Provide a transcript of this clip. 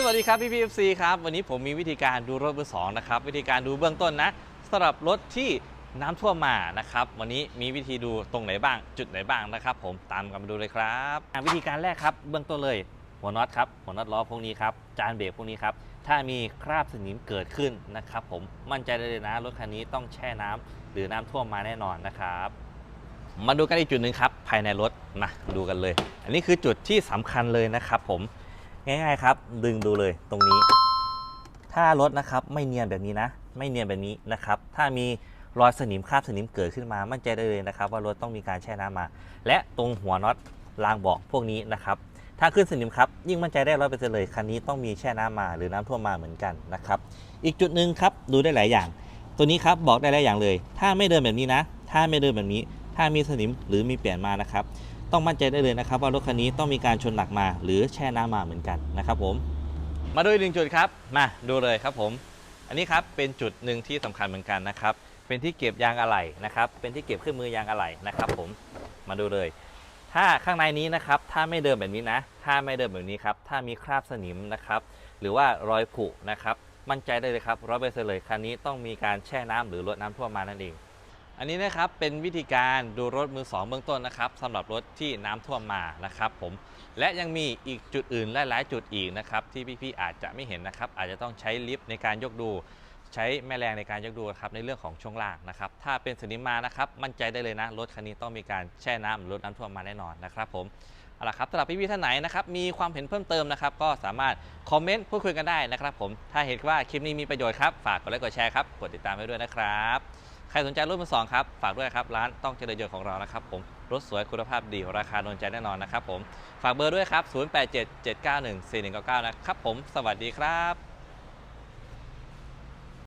สวัสดีครับพี่พีเอฟซีครับ วันนี้ผมมีวิธีการดูรถมือสองนะครับ วิธีการดูเบื้องต้นนะสำหรับรถที่น้ำท่วมมานะครับ วันนี้มีวิธีดูตรงไหนบ้าง จุดไหนบ้างนะครับ ผมตามกันมาดูเลยครับวิธีการแรกครับ เบื้องต้นเลย หัวน็อตครับหัวน็อตล้อพวกนี้ครับจานเบรกพวกนี้ครับถ้ามีคราบสนิมเกิดขึ้นนะครับ ผมมั่นใจได้เลยนะรถคันนี้ต้องแช่น้ำหรือน้ำท่วมมาแน่นอนนะครับมาดูกันอีกจุดหนึ่งครับภายในรถมาดูกันเลย อันนี้คือจุดที่สำคัญเลยนะครับ ผม ง่ายๆครับ ดึงดูเลยตรงนี้ ถ้ารถนะครับไม่เนียนแบบนี้นะ ไม่เนียนแบบนี้นะครับ ถ้ามีรอยสนิมคราบสนิมเกิดขึ้นมามั่นใจได้เลยนะครับ ว่ารถต้องมีการแช่น้ำมา และตรงหัวน็อตรางเบาะพวกนี้นะครับ ถ้าขึ้นสนิมครับยิ่งมั่นใจได้ร้อยเปอร์เซ็นต์เลยคันนี้ต้องมีแช่น้ำมาหรือน้ำท่วมมาเหมือนกันนะครับ อีกจุดหนึ่งครับดูได้หลายอย่าง ตัวนี้ครับบอกได้หลายอย่างเลย ถ้าไม่เดินแบบนี้นะ ถ้าไม่เดินแบบนี้ ถ้ามีสนิมหรือมีเปลี่ยนมานะครับ ต้องมั่นใจได้เลยนะครับ ว่ารถคันนี้ต้องมีการชนหนักมา หรือแช่น้ำมาเหมือนกันนะครับผม มาดูอีกหนึ่งจุดครับ มาดูเลยครับผม อันนี้ครับเป็นจุดหนึ่งที่สำคัญเหมือนกันนะครับ เป็นที่เก็บยางอะไหล่นะครับ เป็นที่เก็บเครื่องมือยางอะไหล่นะครับผม มาดูเลย ถ้าข้างในนี้นะครับ ถ้าไม่เดินแบบนี้นะ ถ้าไม่เดินแบบนี้ครับ ถ้ามีคราบสนิมนะครับ หรือว่ารอยผุนะครับ มั่นใจได้เลยครับร้อยเปอร์เซ็นต์เลยคันนี้ต้องมีการแช่น้ำหรือลดน้ำท่วมมานั่นเอง อันนี้นะครับเป็นวิธีการดูรถมือสองเบื้องต้นนะครับสำหรับรถที่น้ำท่วมมานะครับผมและยังมีอีกจุดอื่นหลาย ๆ จุดอีกนะครับที่พี่ๆอาจจะไม่เห็นนะครับ อาจจะต้องใช้ลิฟต์ในการยกดู ใช้แม่แรงในการยกดูครับในเรื่องของช่วงล่างนะครับถ้าเป็นสนิมมานะครับมั่นใจได้เลยนะรถคันนี้ต้องมีการแช่น้ำหรือลดน้ำท่วมมาแน่นอนนะครับผมเอาละครับสำหรับพี่ๆท่านไหนนะครับมีความเห็นเพิ่มเติมนะครับก็สามารถคอมเมนต์พูดคุยกันได้นะครับผมถ้าเห็นว่าคลิปนี้มีประโยชน์ครับฝากกดไลค์กดแชร์ครับกดติดตามไว้ด้วยนะครับ ใครสนใจรถมือสองครับ ฝากด้วยครับ ร้านต้องเจริญยนต์ของเรานะครับผม รถสวยคุณภาพดีราคาโดนใจแน่นอนนะครับผม ฝากเบอร์ด้วยครับ 0877914199 นะครับผม สวัสดีครับ